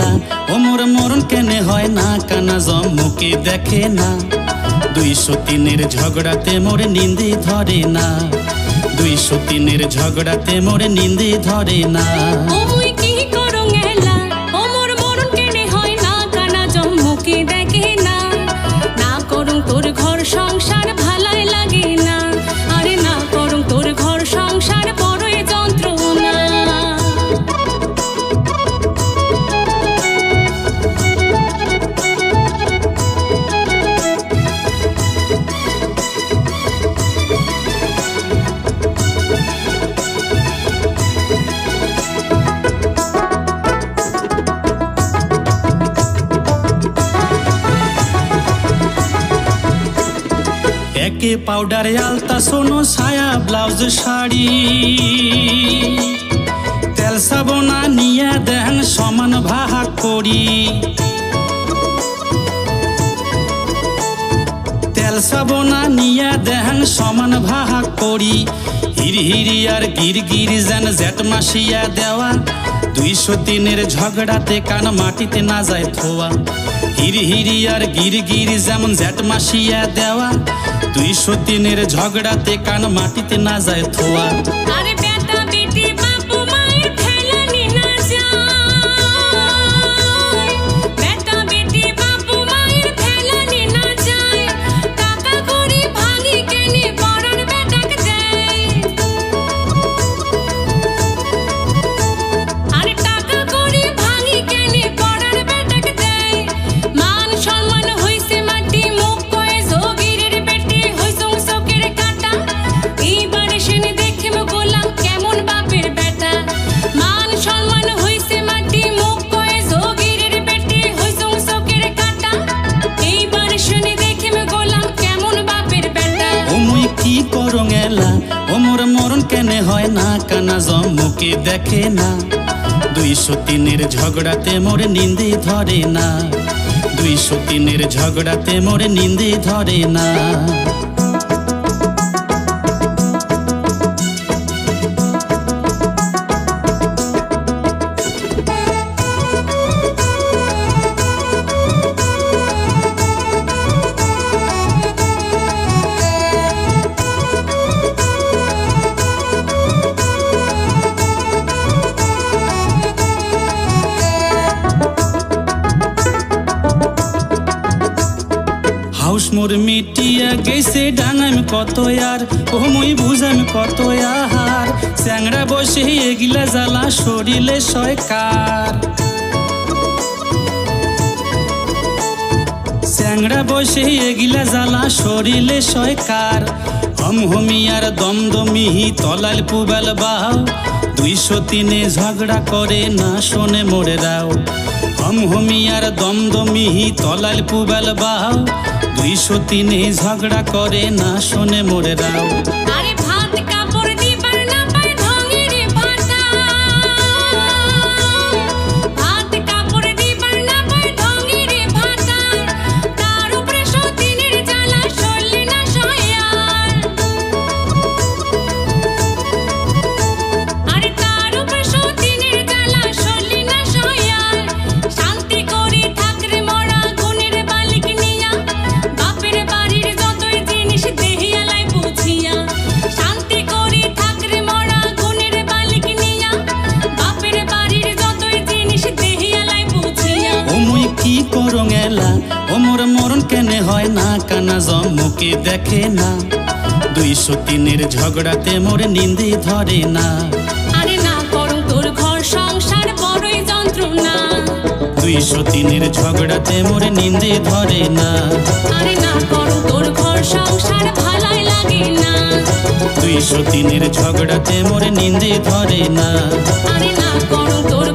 মরণ কেনে হয় না? কানা জমুকে দেখে না। দুইশো তিনের ঝগড়াতে মোরে নিন্দি ধরে না। দুইশো তিনের ঝগড়াতে মোরে নিন্দি ধরে না। একে পাউডার আলতা, সোনো ছায়া, ব্লাউজ, শাড়ি। তেল সাবনা নিয়ে দেন সমান ভাগ করি। তেল সাবনা নিয়ে দেন সমান ভাগ করি। হিরি হিরি আর গির গির যেন জেট মাসিয়া দেওয়া। দুইশো তিনের ঝগড়াতে কান মাটিতে না যায় থোয়া হিরি হিরি আর গির গির যেমন জেট মাসিয়া দেওয়া। দুইশো তিনের ঝগড়াতে কান মাটিতে না যায় থোয়া। কেনে হয় না, কানা জমুকে দেখে না। দুইশো তিনের ঝগড়াতে মোরে নিন্দি ধরে না। দুইশো তিনের ঝগড়াতে মোরে নিন্দি ধরে না। মোর মিটিয়া গেছে ডাঙাম কত আর ও মুই বুঝাম কত আহার? স্যাংরা বসে এগিলা জ্বালা শরীরে সয়কার স্যাংরা বসে এগিলা জ্বালা শরীরে সয়কার হম হমিয়ার দমদমিহি তলাল পুবাল বাহাও। দুইশো তিনে ঝগড়া করে না শোনে মোরে রাও। হম হমিয়ার দমদমিহি তলাল পুবাল বাহাও দুইশো তিনে ঝগড়া করে না শোনে মোরে রাও জম্মুকে দেখে না। দুইশো তিনের ঝগড়াতে মোরে নিন্দি ধরে না। আরে না করো তোর ঘর সংসার বড়ই যন্ত্রণা। দুইশো তিনের ঝগড়াতে মোরে নিন্দি ধরে না। আরে না করো তোর ঘর সংসার ভালাই লাগে না। দুইশো তিনের ঝগড়াতে মোরে নিন্দি ধরে না। আরে না করো তোর